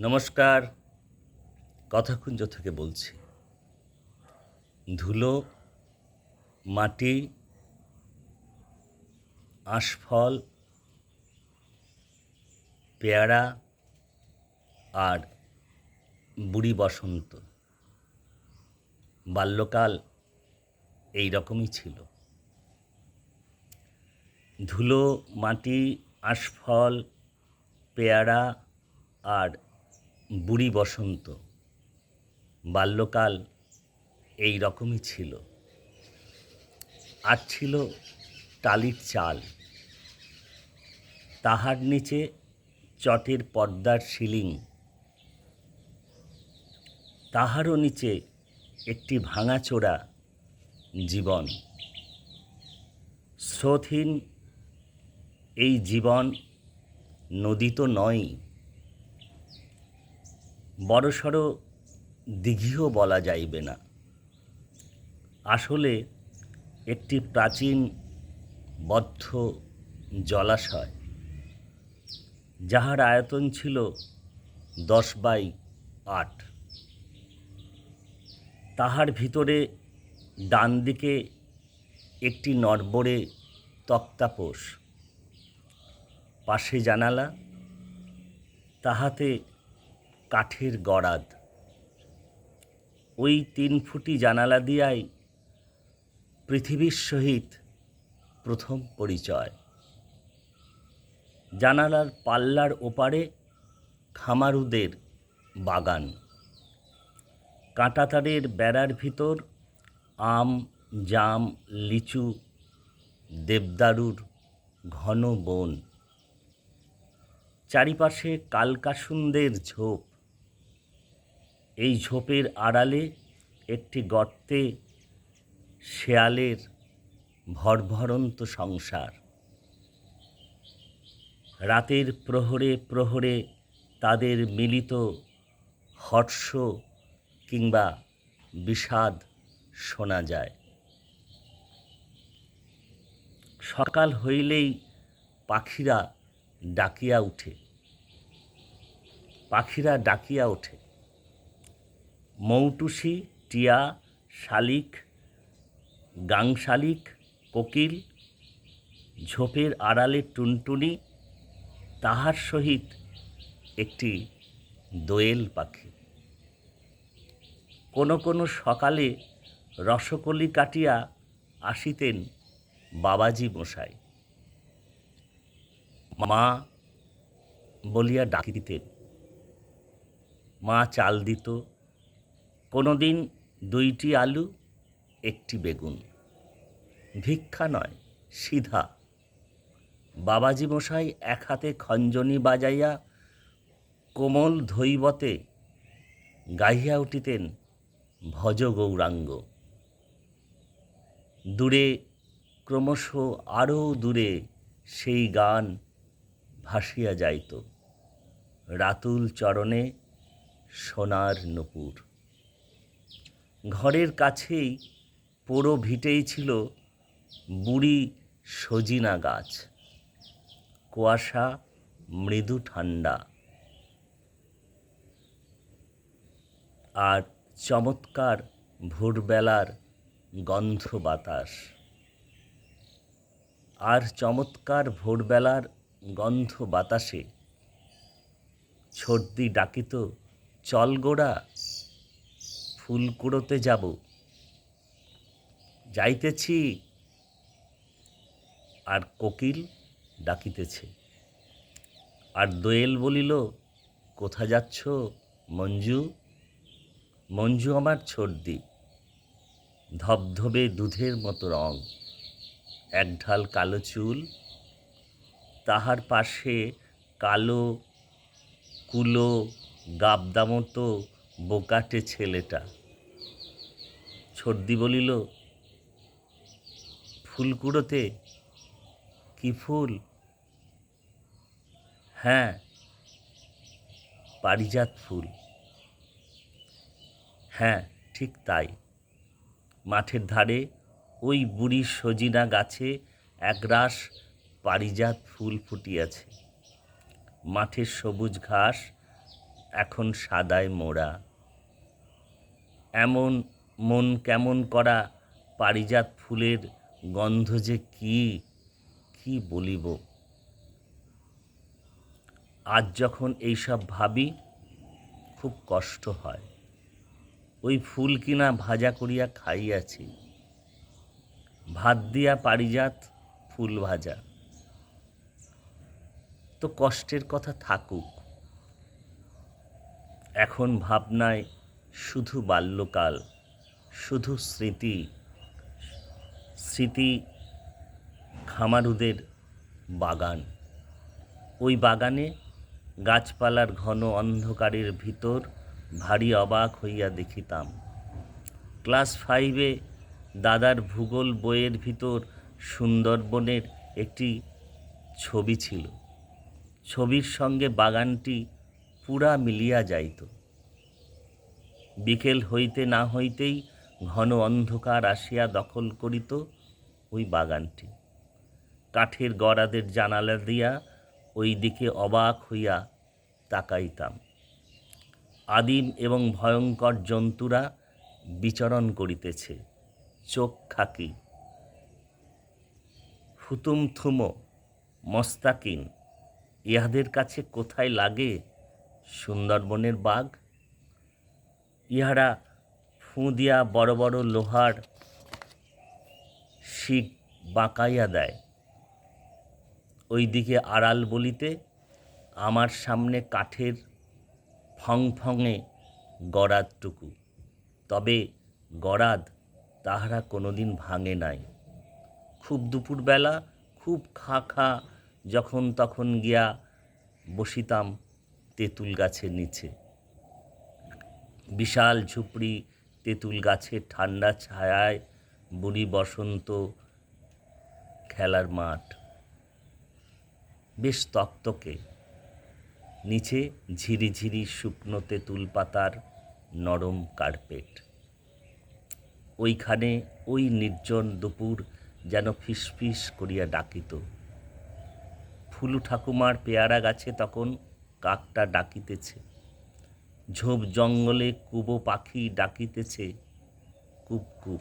নমস্কার। কথাকুঞ্জ থেকে বলছি। ধুলো, মাটি, আশফল, পেয়ারা আর বুড়ি বসন্ত। বাল্যকাল এই রকমই ছিল। ধুলো, মাটি, আশফল, পেয়ারা আর বুড়ি বসন্ত। বাল্যকাল এই রকমই ছিল। আর ছিল টালির চাল। তাহার নিচে চটের পর্দার সিলিং। তাহারও নিচে একটি ভাঙাচোরা জীবন। স্রোতহীন এই জীবন নদী তো নয় বড়সড় দিঘিও বলা যাইবে না। আসলে একটি প্রাচীন বদ্ধ জলাশয়, যাহার আয়তন ছিল দশ বাই আট। তাহার ভিতরে ডান দিকে একটি নড়বড়ে তক্তাপোষ, পাশে জানালা, তাহাতে কাঠের গড়াদ ওই তিন ফুটি জানালা দিয়াই পৃথিবীর সহিত প্রথম পরিচয়। জানালার পাল্লার ওপারে খামারুদের বাগান। কাঁটাতারের বেড়ার ভিতর আম, জাম, লিচু, দেবদারুর ঘন বন। চারিপাশে কালকাসুন্দের ঝোপ। এই ঝোপের আড়ালে একটি গর্তে, শেয়ালের ভরভরন্ত সংসার। রাতের প্রহরে প্রহরে তাদের মিলিত হর্ষ কিংবা বিষাদ শোনা যায়। সকাল হইলেই পাখিরা ডাকিয়া উঠে। পাখিরা ডাকিয়া ওঠে। মৌটুসি, টিয়া, শালিক, গাংশালিক, কোকিল, ঝোপের আড়ালে টুনটুনি, তাহার সহিত একটি দোয়েল পাখি। কোনো কোনো সকালে রসকলি কাটিয়া আসিতেন বাবাজি মশাই। মা বলিয়া ডাকিতেন, মা চাল দিত কোনো দিন দুইটি আলু, একটি বেগুন। ভিক্ষা নয়, সিধা। বাবাজি মশাই এক হাতে খঞ্জনি বাজাইয়া কোমল ধৈবতে গাহিয়া উঠিতেন ভজ গৌরাঙ্গ। দূরে, ক্রমশ আরও দূরে সেই গান ভাসিয়া যাইত। রাতুল চরণে সোনার নপুর। ঘরের কাছেই পোড়ো ভিটেই ছিল বুড়ি সজিনা গাছ। কুয়াশা, মৃদু ঠান্ডা। আর চমৎকার ভোরবেলার গন্ধ বাতাস। আর চমৎকার ভোরবেলার গন্ধ বাতাসে ছর্দি ডাকিত চল গোড়া ফুল কুড়োতে যাব। যাইতেছি, আর কোকিল ডাকিতেছে। আর দোয়েল বলিল, কোথা যাচ্ছ মঞ্জু? মঞ্জু আমার ছর্দি। ধবধবে দুধের মতো রং। এক ঢাল কালো চুল। তাহার পাশে কালো, কুলো, গাবদা মতো বোকাটে ছেলেটা। ছর্দি বলিল ফুল কুড়োতে কি ফুল? হ্যাঁ পারিজাত ফুল। হ্যাঁ ঠিক তাই। মাঠের ধারে ওই বুড়ি সজিনা গাছে একরাশ পারিজাত ফুল ফুটিয়াছে। মাঠের সবুজ ঘাস এখন সাদায় মোড়া। এমন মন কেমন করা পারিজাত ফুলের গন্ধ যে কি কি বলিব? আজ যখন এইসব ভাবি, খুব কষ্ট হয়। ওই ফুল কিনা ভাজা করিয়া খাইয়াছি। ভাত দিয়া পারিজাত ফুল ভাজা। তো কষ্টের কথা থাকুক। এখন ভাবনায় শুধু বাল্যকাল। শুধু স্মৃতি স্মৃতি খামারুদের বাগান। ওই বাগানে গাছপালার ঘন অন্ধকারের ভিতর ভারী অবাক হইয়া দেখিতাম। ক্লাস ফাইভে দাদার ভূগোল বইয়ের ভিতর সুন্দরবনের একটি ছবি ছিল। ছবির সঙ্গে বাগানটি পুরা মিলিয়া যাইত। বিকেল হইতে না হইতেই ঘন অন্ধকার আসিয়া দখল করিত ওই বাগানটি। কাঠের গড়াদের জানালা দিয়া ওই দিকে অবাক হইয়া তাকাইতাম। আদিম এবং ভয়ঙ্কর জন্তুরা বিচরণ করিতেছে, চোখ খাকি। হুতুমথুমো, মস্তাকিন, ইহাদের কাছে কোথায় লাগে সুন্দরবনের বাঘ? ইহারা ফুঁ দিয়া বড় বড় লোহার শিক বাঁকাইয়া দেয়। ওইদিকে আড়াল বলিতে আমার সামনে কাঠের ফং ফঙে গড়াদটুকু, তবে গড়াদ তাহারা কোনোদিন ভাঙে নাই। খুব দুপুরবেলা, খুব খা খা, যখন তখন গিয়া বসিতাম তেঁতুল গাছের নিচে। বিশাল ঝুপড়ি তেঁতুল গাছের ঠান্ডা ছায়ায় বুড়ি বসন্ত খেলার মাঠ। বেশ তক্তকে, নিচে ঝিরিঝিরি শুকনো তেঁতুল পাতার নরম কার্পেট। ওইখানে ওই নির্জন দুপুর যেন ফিসফিস করিয়া ডাকিত। ফুলু ঠাকুমার পেয়ারা গাছে তখন কাকটা ডাকিতেছে। ঝোপ জঙ্গলে কুবো পাখি ডাকিতেছে কুপ কুপ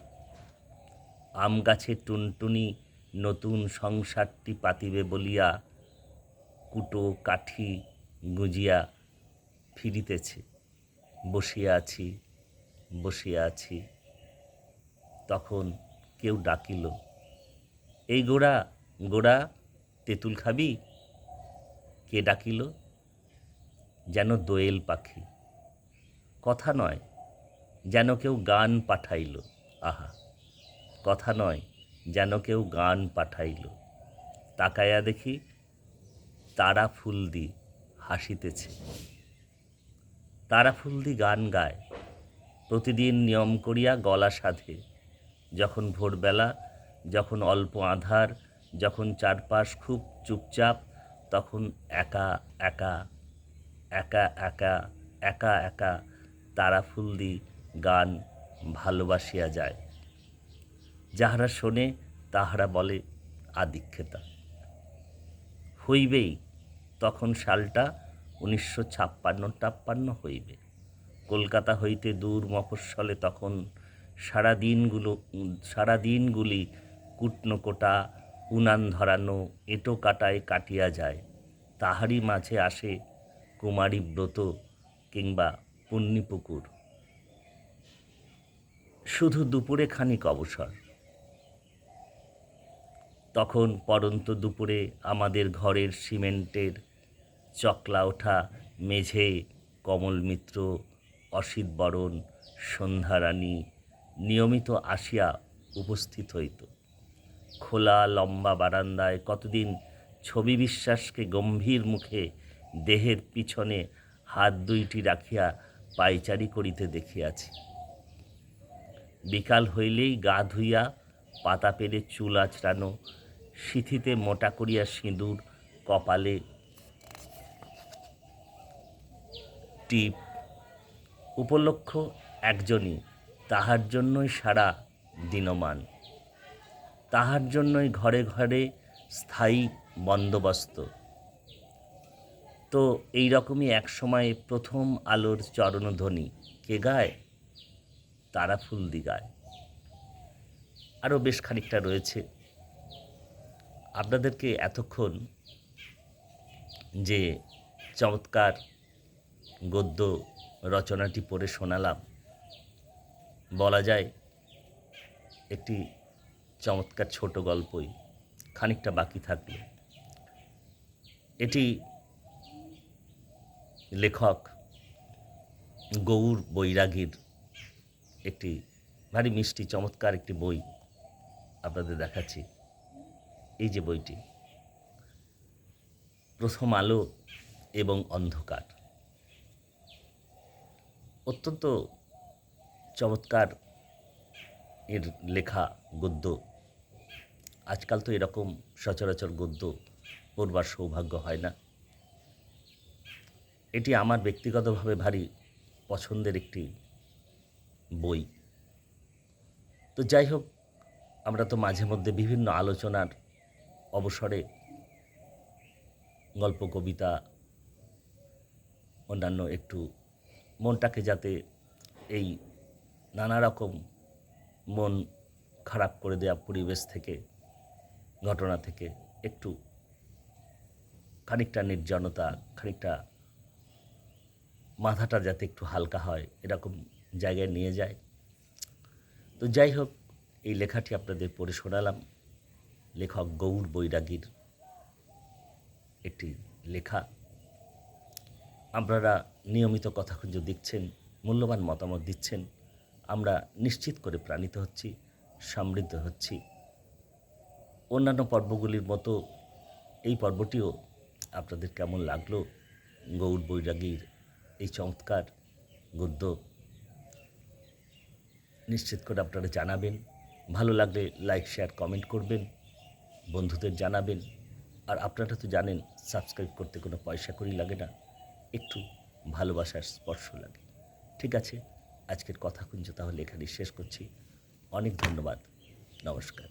আম গাছে টুনটুনি নতুন সংসারটি পাতিবে বলিয়া কুটো কাঠি গুজিয়া ফিরিতেছে। বসিয়া আছি বসিয়া আছি। তখন কেউ ডাকিল, এই গোড়া গোড়া তেঁতুল খাবি? কে ডাকিল? যেন দোয়েল পাখি। কথা নয়, যেন কেউ গান পাঠাইল। আহা, কথা নয়, যেন কেউ গান পাঠাইল। তাকায়া দেখি তারা ফুলদি হাসিতেছে। তারা ফুলদি গান গায়। প্রতিদিন নিয়ম করিয়া গলা সাধে। যখন ভোরবেলা, যখন অল্প আধার, যখন চারপাশ খুব চুপচাপ, তখন একা একা একা একা একা একা তারা ফুলদি গান ভালোবাসিয়া যায়। যাহারা শোনে, তাহারা বলে, আদিক্ষেতা। হইবেই, তখন সালটা উনিশশো ছাপ্পান্ন টাপ্পান্ন হইবে। কলকাতা হইতে দূর মফস্বলে তখন সারা দিনগুলো সারা দিনগুলি কুটনোকোটা, উনান ধরানো, এঁটো কাটায় কাটিয়া যায়। তাহারই মাঝে আসে কুমারী ব্রত কিংবা পুণ্যিপুকুর শুধু দুপুরে খানিক অবসর। তখন পরন্ত দুপুরে আমাদের ঘরের সিমেন্টের চকলা ওঠা মেঝে, কমল মিত্র, অসিত বরণ, সন্ধ্যারানী নিয়মিত আসিয়া উপস্থিত হইত। খোলা লম্বা বারান্দায় কতদিন ছবি বিশ্বাসকে গম্ভীর মুখে দেহের পিছনে হাত দুইটি রাখিয়া পাইচারি করিতে দেখিয়াছি। বিকাল হইলেই গা ধুইয়া পাতা পেরে চুল আঁচড়ানো সিথিতে মোটা করিয়া সিঁদুর, কপালে টিপ, উপলক্ষ একজনই তাহার জন্যই সারা দিনমান। তাহার জন্যই ঘরে ঘরে স্থায়ী বন্দোবস্ত। তো এই রকমই এক সময় প্রথম আলোর চরণধ্বনি। কে গায়? তারা ফুল দি গায়। আরও বেশ খানিকটা রয়েছে। আপনাদেরকে এতক্ষণ যে চমৎকার গদ্য রচনাটি পড়ে শোনালাম, বলা যায় একটি চমৎকার ছোট গল্পই। খানিকটা বাকি থাকল। এটি লেখক গৌর বৈরাগীর একটি ভারী মিষ্টি, চমৎকার একটি বই আপনাদের দেখাচ্ছি। এই যে বইটি, প্রথম আলো এবং অন্ধকার। অত্যন্ত চমৎকার এর লেখা গদ্য। আজকাল তো এরকম সচরাচর গদ্য পড়বার সৌভাগ্য হয় না। এটি আমার ব্যক্তিগতভাবে ভারী পছন্দের একটি বই। তো যাই হোক, আমরা তো মাঝে মধ্যে বিভিন্ন আলোচনার অবসরে গল্প, কবিতা, অন্যান্য একটু মনটাকে যাতে এই নানা রকম মন খারাপ করে দেওয়া পরিবেশ থেকে, ঘটনা থেকে একটু খানিকটা নির্জনতা, খানিকটা মাথাটা যাতে একটু হালকা হয়, এরকম জায়গায় নিয়ে যায়। তো যাই হোক, এই লেখাটি আপনাদের পড়ে শোনালাম। লেখক গৌর বৈরাগীর একটি লেখা। আপনারা নিয়মিত কথাকুঞ্জ দিচ্ছেন, মূল্যবান মতামত দিচ্ছেন। আমরা নিশ্চিত করে প্রাণিত হচ্ছি, সমৃদ্ধ হচ্ছি। অন্যান্য পর্বগুলির মতো এই পর্বটিও আপনাদের কেমন লাগল? গৌর বৈরাগীর এই চমৎকার গদ্য নিশ্চিত করে আপনারা জানাবেন। ভালো লাগলে লাইক শেয়ার কমেন্ট করবেন, বন্ধুদের জানাবেন। আর আপনারা তো জানেন সাবস্ক্রাইব করতে কোনো পয়সা করি লাগে না, একটু ভালোবাসার স্পর্শ লাগে। ঠিক আছে, আজকের কথা কুঞ্জ তাহলে এখানেই শেষ করছি। অনেক ধন্যবাদ, নমস্কার।